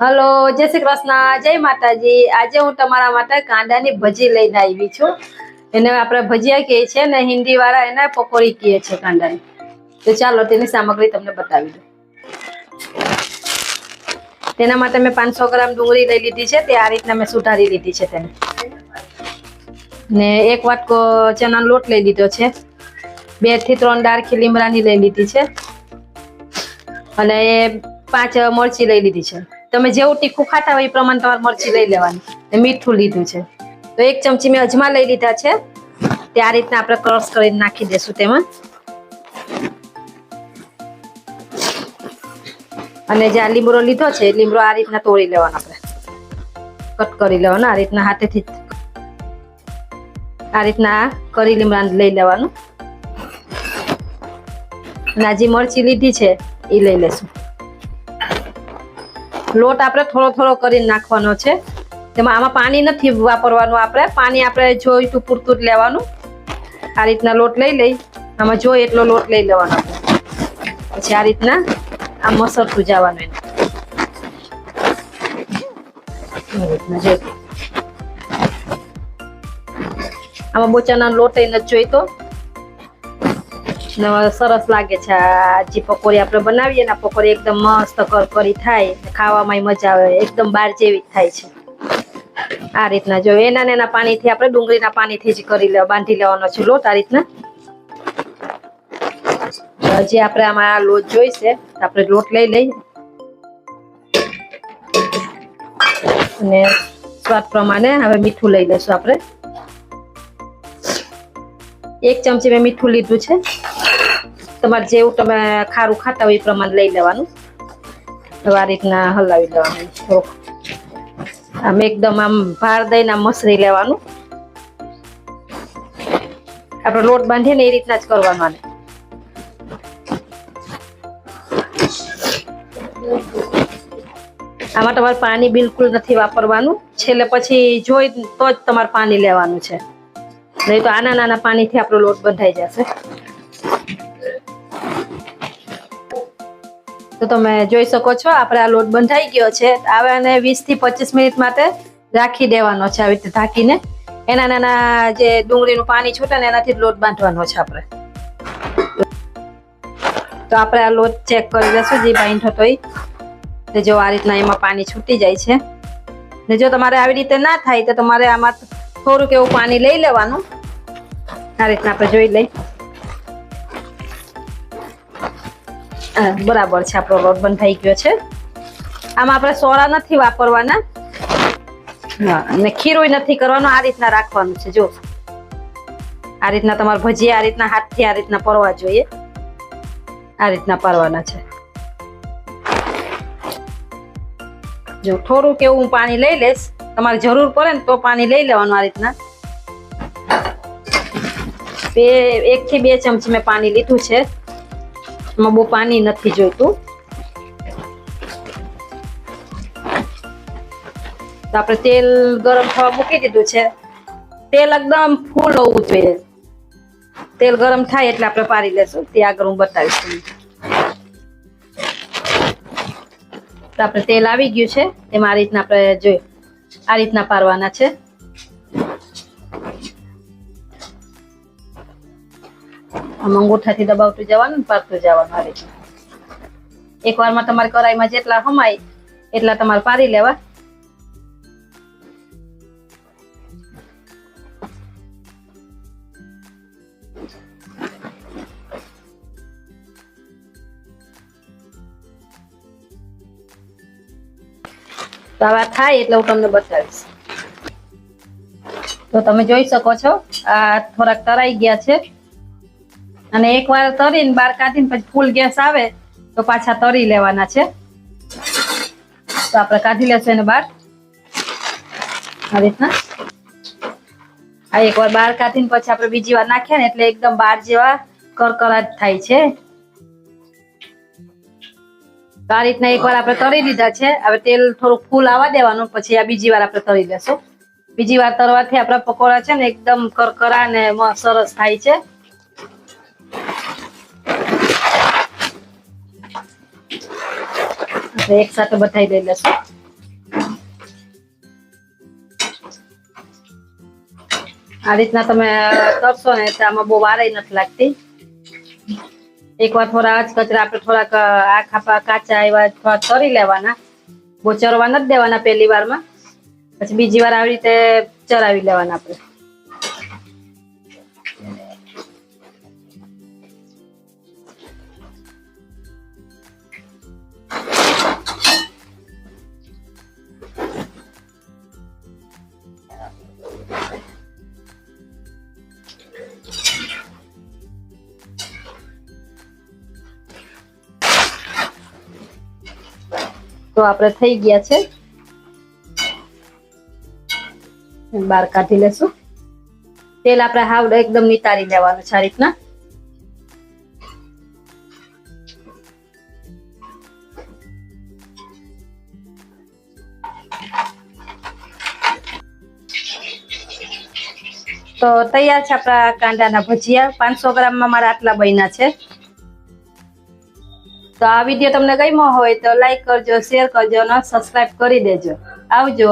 Hello, જય શ્રી કૃષ્ણ, જય માતાજી. આજે હું તમારા માટે કાંદાની ભજી લઈને આવી છું. એને આપણે ભજીયા કહીએ છીએ ને હિન્દી વાળા એને પકોડી કહીએ છીએ કાંદાની તો ચાલો, તેની સામગ્રી તમને બતાવી દઉં. તેના માટે મેં પાંચસો ગ્રામ ડુંગળી લઈ લીધી છે. તે આ રીતના મેં સુધારી લીધી છે તેને. ને એક વાટકો ચણાનો લોટ લઈ લીધો છે. બેથી ત્રણ ડાળખી લીમડાની લઈ લીધી છે. અને પાંચ મરચી લઈ લીધી છે. તમે જેવું તીખું ખાતા હોય એ પ્રમાણે તમારે મરચી લઈ લેવાની મીઠું લીધું છે. તો એક ચમચી મેં અજમા લઈ લીધા છે. તે આ રીતના આપણે ક્રશ કરીને નાખી દેશું તેમાં. અને જે આ લીમડો લીધો છે લીમડો આ રીતના તોડી લેવાનો આપણે. કટ કરી લેવાનો, આ રીતના હાથેથી આ રીતના કરી લીમડા લઈ લેવાનું. અને આ જે મરચી લીધી છે, એ લઈ લેશું. લોટ આપણે થોડો થોડો કરીને નાખવાનો છે. તેમાં આમાં પાણી નથી વાપરવાનું આપણે. પાણી આપણે જોઈતું પૂરતું જ લેવાનું. આ રીતના લોટ લઈ લઈ. આમાં જોઈ એટલો લોટ લઈ લેવાનો. પછી આ રીતના આ મસર જવાનું એને. આમાં બોચાના લોટ નથી જોઈતો. સરસ લાગે છે. આ જે પકોડી આપણે બનાવીએ ને પકોડી એકદમ મસ્ત કરકરી થાય ખાવામાં મજા આવે, એકદમ બાર જેવી જ થાય છે. આ રીતના જો એના એના પાણીથી આપણે ડુંગળીના પાણીથી જ કરી લેવા બાંધી લેવાનો છે. લોટ આ રીતના. હજી આપણે આમાં આ લોટ જોઈશે આપણે લોટ લઈ લઈ અને સ્વાદ પ્રમાણે હવે મીઠું લઈ લઈશું આપણે. એક ચમચી મેં મીઠું લીધું છે. તમારે જેવું તમે ખારું ખાતા હોય એ પ્રમાણે લઈ લેવાનું. આ રીતના હલાવી થોડુંક આમ એકદમ આમ ભાર દઈને મસરી લેવાનું. આપણે લોટ બાંધીએ ને એ રીતના જ કરવાનું. આમાં તમારે પાણી બિલકુલ નથી વાપરવાનું. છેલ્લે પછી જોઈ તો જ તમારે પાણી લેવાનું છે. નહીં તો આના નાના પાણીથી આપણો લોટ બંધાઈ જશે. તો તમે જોઈ શકો છો, આપણે આ લોટ બંધાઈ ગયો છે. હવે આને વીસથી પચીસ મિનિટ માટે રાખી દેવાનો છે, આવી રીતે ઢાંકીને. એના નાના જે ડુંગળીનું પાણી છૂટે ને એનાથી લોટ બાંધવાનો છે આપણે. તો આપણે આ લોટ ચેક કરી લેશું, જે બાંધો તો એ. જો આ રીતના એમાં પાણી છૂટી જાય છે. ને જો તમારે આવી રીતે ના થાય તો તમારે આમાં થોડુંક એવું પાણી લઈ લેવાનું. આ રીતના આપણે જોઈ લઈ બરાબર છે, આપણો લોટ બંધ થઈ ગયો છે. આમાં આપણે સોડા નથી વાપરવાના. અને ખીરોય નથી કરવાનો, આ રીતના રાખવાનું છે, જો. આ રીતના તમારે ભજી આ રીતના હાથથી આ રીતના પરવા જોઈએ. આ રીતના પરવાના છે. જો, થોડુંક એવું હું પાણી લઈ લઈશ તમારે જરૂર પડે ને તો પાણી લઈ લેવાનું આ રીતના. બે એક થી બે ચમચી મેં પાણી લીધું છે. એમાં બહુ પાણી નથી જોઈતું. તો આપણે તેલ ગરમ થવા મૂકી દીધું છે. તેલ એકદમ ફૂલ હોવું જોઈએ. તેલ ગરમ થાય એટલે આપણે પારી લેશું. તે આગળ હું બતાવીશ તો આપણે તેલ આવી ગયું છે. એમાં આ રીતના આપણે જોઈ, આ રીતના પારવાના છે. આમ અંગૂઠાથી દબાવતું જવાનું ને પારતું જવાનું આ રીતના એક વારમાં તમારે કઢાઈમાં જેટલા હમાય એટલા તમારે પારી લેવા. તો આવા થાય એટલે હું તમને બતાવીશ. તો તમે જોઈ શકો છો, આ થોડાક તરાઈ ગયા છે. અને એકવાર તરીને બહાર કાઢીને પછી ફૂલ ગેસ આવે તો પાછા તરી લેવાના છે. તો આપણે કાઢી લેશું એને બહાર. આ રીતના. આ એકવાર બહાર કાઢીને પછી આપણે બીજી વાર નાખીએ ને એટલે એકદમ બહાર જેવા કરકરાટ થાય છે. તો આ રીતના એકવાર આપણે તરી દીધા છે. હવે તેલ થોડુંક ફૂલ આવવા દેવાનું, પછી આ બીજી વાર આપણે તરી લેશું. બીજી વાર તરવાથી આપણા પકોડા છે ને એકદમ કરકરા ને સરસ થાય છે. આપણે એક સાથે બતાવી દઈ લેશું આ રીતના તમે કરશો ને આમાં બહુ વારાઈ નથી લાગતી. એક વાર થોડા અજ કચરા આપણે થોડાક આ ખાપા કાચા એવા થોડા તરી લેવાના. બહુ ચરવા નથી દેવાના પહેલી વારમાં. પછી બીજી વાર આવી રીતે ચરાવી લેવાના આપણે. તો આપણે થઈ ગયા છે. બહાર કાઢી લેશું. તેલ આપણે હાવ એકદમ નિતારી લેવાનું છે આ રીતના. તો તૈયાર છે આપણા કાંદાના ભજીયા. પાંચસો ગ્રામમાં મારા આટલા બન્યા છે. તો આ વીડિયો તમને ગમ્યો હોય તો લાઈક કરજો શેર કરજો અને સબસ્ક્રાઇબ કરી દેજો. આવજો